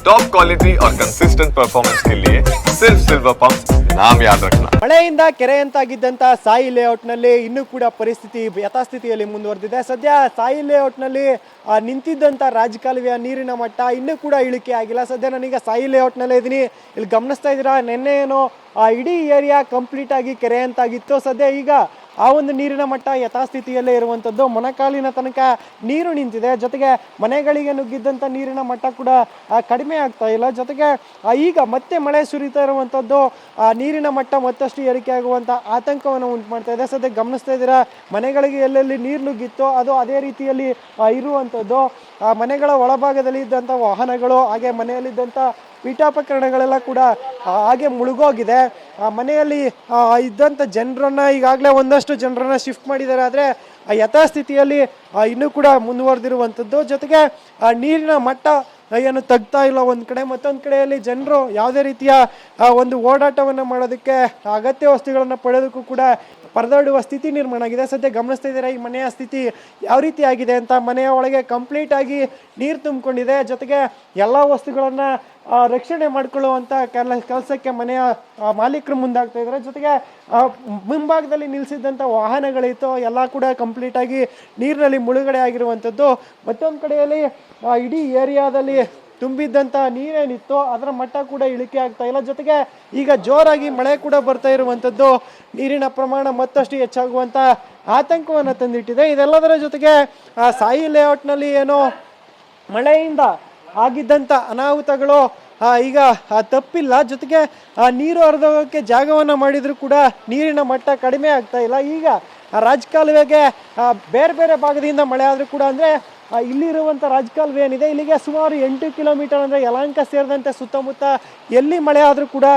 Top quality और consistent performance के लिए सिर्फ सिल्वर पंप नाम याद रखना ಮಳೆಯಿಂದ ಕೆರೆಯಂತಾಗಿದ್ದಂಥ ಸಾಯಿ ಲೇಔಟ್ನಲ್ಲಿ ಇನ್ನೂ ಕೂಡ ಪರಿಸ್ಥಿತಿ ಯಥಾಸ್ಥಿತಿಯಲ್ಲಿ ಮುಂದುವರೆದಿದೆ ಸದ್ಯ ಸಾಯಿ ಲೇಔಟ್ನಲ್ಲಿ ಆ, ನಿಂತಿದ್ದಂಥ ರಾಜಕಾಲುವೆಯ ನೀರಿನ ಮಟ್ಟ ಇನ್ನೂ ಕೂಡ ಇಳಿಕೆ ಆಗಿಲ್ಲ ಸದ್ಯ ನಾನೀಗ ಸಾಯಿ ಲೇಔಟ್ನಲ್ಲೇ ಇದ್ದೀನಿ ಇಲ್ಲಿ ಗಮನಿಸ್ತಾ ಇದ್ದೀರಾ ನಿನ್ನೆ ಏನೋ ಆ ಇಡೀ ಏರಿಯಾ ಕಂಪ್ಲೀಟ್ ಆಗಿ ಕೆರೆಯಂತಾಗಿತ್ತು ಸದ್ಯ ಈಗ ಆ ಒಂದು ನೀರಿನ ಮಟ್ಟ ಯಥಾಸ್ಥಿತಿಯಲ್ಲೇ ಇರುವಂಥದ್ದು ಮೊಣಕಾಲಿನ ತನಕ ನೀರು ನಿಂತಿದೆ. ಜೊತೆಗೆ ಮನೆಗಳಿಗೆ ನುಗ್ಗಿದ್ದಂಥ ನೀರಿನ ಮಟ್ಟ ಕೂಡ ಕಡಿಮೆ ಆಗ್ತಾ ಇಲ್ಲ. ಜೊತೆಗೆ ಈಗ ಮತ್ತೆ ಮಳೆ ಸುರಿತಾ ಇರುವಂಥದ್ದು ಆ, ನೀರಿನ ಮಟ್ಟ ಮತ್ತಷ್ಟು ಏರಿಕೆ ಆಗುವಂಥ ಆತಂಕವನ್ನು ಉಂಟು ಮಾಡ್ತಾ ಇದೆ. ಸದ್ಯ ಗಮನಿಸ್ತಾ ಇದ್ದೀರಾ, ಮನೆಗಳಿಗೆ ಎಲ್ಲೆಲ್ಲಿ ನೀರು ನುಗ್ಗಿತ್ತು ಅದು ಅದೇ ರೀತಿಯಲ್ಲಿ ಇರುವಂಥದ್ದು ಆ ಮನೆಗಳ ಒಳಭಾಗದಲ್ಲಿ ಇದ್ದಂಥ ವಾಹನಗಳು, ಹಾಗೆ ಮನೆಯಲ್ಲಿದ್ದಂಥ ಪೀಠೋಪಕರಣಗಳೆಲ್ಲ ಕೂಡ ಹಾಗೆ ಮುಳುಗೋಗಿದೆ. ಆ, ಮನೆಯಲ್ಲಿ ಇದ್ದಂಥ ಜನರನ್ನು ಈಗಾಗಲೇ ಒಂದಷ್ಟು ಜನರನ್ನು ಶಿಫ್ಟ್ ಮಾಡಿದ್ದಾರೆ. ಆದರೆ ಯಥಾಸ್ಥಿತಿಯಲ್ಲಿ ಇನ್ನೂ ಕೂಡ ಮುಂದುವರೆದಿರುವಂಥದ್ದು ಜೊತೆಗೆ, ಆ, ನೀರಿನ ಮಟ್ಟ ಏನು ತಗ್ತಾ ಇಲ್ಲ ಒಂದು ಕಡೆ, ಮತ್ತೊಂದು ಕಡೆಯಲ್ಲಿ ಜನರು ಯಾವುದೇ ರೀತಿಯ ಒಂದು ಓಡಾಟವನ್ನು ಮಾಡೋದಕ್ಕೆ ಅಗತ್ಯ ವಸ್ತುಗಳನ್ನು ಪಡೆಯೋದಕ್ಕೂ ಕೂಡ ಪರದಾಡುವ ಸ್ಥಿತಿ ನಿರ್ಮಾಣ ಆಗಿದೆ. ಸದ್ಯ ಗಮನಿಸ್ತಾ ಇದ್ದೀರಾ, ಈ ಮನೆಯ ಸ್ಥಿತಿ ಯಾವ ರೀತಿ ಆಗಿದೆ ಅಂತ? ಮನೆಯ ಒಳಗೆ ಕಂಪ್ಲೀಟ್ ಆಗಿ ನೀರು ತುಂಬಿಕೊಂಡಿದೆ. ಜೊತೆಗೆ ಎಲ್ಲ ವಸ್ತುಗಳನ್ನು ರಕ್ಷಣೆ ಮಾಡ್ಕೊಳ್ಳುವಂಥ ಕೆಲ ಕೆಲಸಕ್ಕೆ ಮನೆಯ ಮಾಲೀಕರು ಮುಂದಾಗ್ತಾ ಇದ್ದಾರೆ ಜೊತೆಗೆ ಮುಂಭಾಗದಲ್ಲಿ ನಿಲ್ಲಿಸಿದ್ದಂಥ ವಾಹನಗಳಿತ್ತು. ಎಲ್ಲ ಕೂಡ ಕಂಪ್ಲೀಟ್ ಆಗಿ ನೀರಿನಲ್ಲಿ ಮುಳುಗಡೆ ಆಗಿರುವಂಥದ್ದು ಮತ್ತೊಂದು ಕಡೆಯಲ್ಲಿ ಇಡೀ ಏರಿಯಾದಲ್ಲಿ ತುಂಬಿದ್ದಂಥ ನೀರೇನಿತ್ತು ಅದರ ಮಟ್ಟ ಕೂಡ ಇಳಿಕೆ ಆಗ್ತಾ ಇಲ್ಲ. ಜೊತೆಗೆ, ಈಗ ಜೋರಾಗಿ ಮಳೆ ಕೂಡ ಬರ್ತಾ ಇರುವಂಥದ್ದು ನೀರಿನ ಪ್ರಮಾಣ ಮತ್ತಷ್ಟು ಹೆಚ್ಚಾಗುವಂಥ ಆತಂಕವನ್ನು ತಂದಿಟ್ಟಿದೆ. ಇದೆಲ್ಲದರ ಜೊತೆಗೆ, ಆ, ಸಾಯಿ ಲೇಔಟ್ನಲ್ಲಿ ಏನೋ ಮಳೆಯಿಂದ ಆಗಿದ್ದಂಥ ಅನಾಹುತಗಳು ಈಗ ತಪ್ಪಿಲ್ಲ. ಜೊತೆಗೆ ನೀರು ಹರಿದೋಗೋಕ್ಕೆ ಜಾಗವನ್ನು ಮಾಡಿದರೂ ಕೂಡ ನೀರಿನ ಮಟ್ಟ ಕಡಿಮೆ ಆಗ್ತಾ ಇಲ್ಲ. ಈಗ ರಾಜಕಾಲುವೆಗೆ ಬೇರೆ ಬೇರೆ ಭಾಗದಿಂದ ಮಳೆ ಆದರೂ ಕೂಡ ಅಂದರೆ ಇಲ್ಲಿರುವಂಥ ರಾಜಕಾಲುವೆ ಏನಿದೆ, ಇಲ್ಲಿಗೆ ಸುಮಾರು ಎಂಟು ಕಿಲೋಮೀಟರ್ ಅಂದರೆ ಯಲಹಂಕ ಸೇರಿದಂತೆ ಸುತ್ತಮುತ್ತ ಎಲ್ಲಿ ಮಳೆ ಆದರೂ ಕೂಡ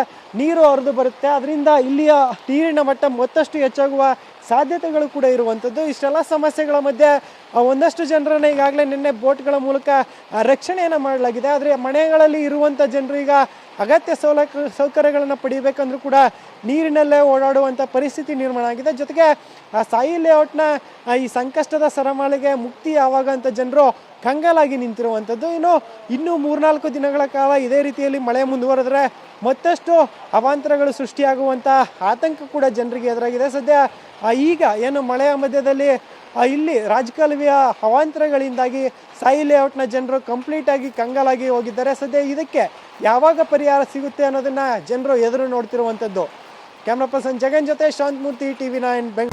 ನೀರು ಹರಿದು ಬರುತ್ತೆ. ಅದರಿಂದ ಇಲ್ಲಿಯ ನೀರಿನ ಮಟ್ಟ ಮತ್ತಷ್ಟು ಹೆಚ್ಚಾಗುವ ಸಾಧ್ಯತೆಗಳು ಕೂಡ ಇರುವಂಥದ್ದು. ಇಷ್ಟೆಲ್ಲ ಸಮಸ್ಯೆಗಳ ಮಧ್ಯೆ ಒಂದಷ್ಟು ಜನರನ್ನು ಈಗಾಗಲೇ ನಿನ್ನೆ ಬೋಟ್ಗಳ ಮೂಲಕ ರಕ್ಷಣೆಯನ್ನು ಮಾಡಲಾಗಿದೆ. ಆದರೆ ಮನೆಗಳಲ್ಲಿ ಇರುವಂಥ ಜನರು ಈಗ ಅಗತ್ಯ ಸೌಲಭ್ಯ ಸೌಕರ್ಯಗಳನ್ನು ಪಡೆಯಬೇಕಂದ್ರೂ ಕೂಡ ನೀರಿನಲ್ಲೇ ಓಡಾಡುವಂಥ ಪರಿಸ್ಥಿತಿ ನಿರ್ಮಾಣ ಆಗಿದೆ. ಜೊತೆಗೆ, ಆ, ಸಾಯಿ ಲೇಔಟ್ನ ಈ ಸಂಕಷ್ಟದ ಸರಮಾಳಿಗೆ ಮುಕ್ತಿ ಯಾವಾಗ ಅಂತ ಜನರು ಕಂಗಾಲಾಗಿ ನಿಂತಿರುವಂಥದ್ದು. ಇನ್ನು, ಇನ್ನೂ ಮೂರ್ನಾಲ್ಕು ದಿನಗಳ ಕಾಲ ಇದೇ ರೀತಿಯಲ್ಲಿ ಮಳೆ ಮುಂದುವರೆದ್ರೆ ಮತ್ತಷ್ಟು ಅವಾಂತರಗಳು ಸೃಷ್ಟಿಯಾಗುವಂಥ ಆತಂಕ ಕೂಡ ಜನರಿಗೆ ಎದುರಾಗಿದೆ. ಸದ್ಯ ಈಗ ಏನು ಮಳೆಯ ಮಧ್ಯದಲ್ಲಿ ಇಲ್ಲಿ ರಾಜಕಾಲುವೆಯ ಅವಾಂತರಗಳಿಂದಾಗಿ ಸಾಯಿ ಲೇಔಟ್ನ ಜನರು ಕಂಪ್ಲೀಟ್ ಆಗಿ ಕಂಗಾಲಾಗಿ ಹೋಗಿದ್ದಾರೆ. ಸದ್ಯ ಇದಕ್ಕೆ ಯಾವಾಗ ಪರಿಹಾರ ಸಿಗುತ್ತೆ ಅನ್ನೋದನ್ನ ಜನರು ಎದುರು ನೋಡ್ತಿರುವಂಥದ್ದು ಕ್ಯಾಮ್ರಾ ಪರ್ಸನ್ ಜಗನ್ ಜೊತೆ ಶಾಂತಮೂರ್ತಿ ಟಿವಿ ನೈನ್ ಬೆಂಗ್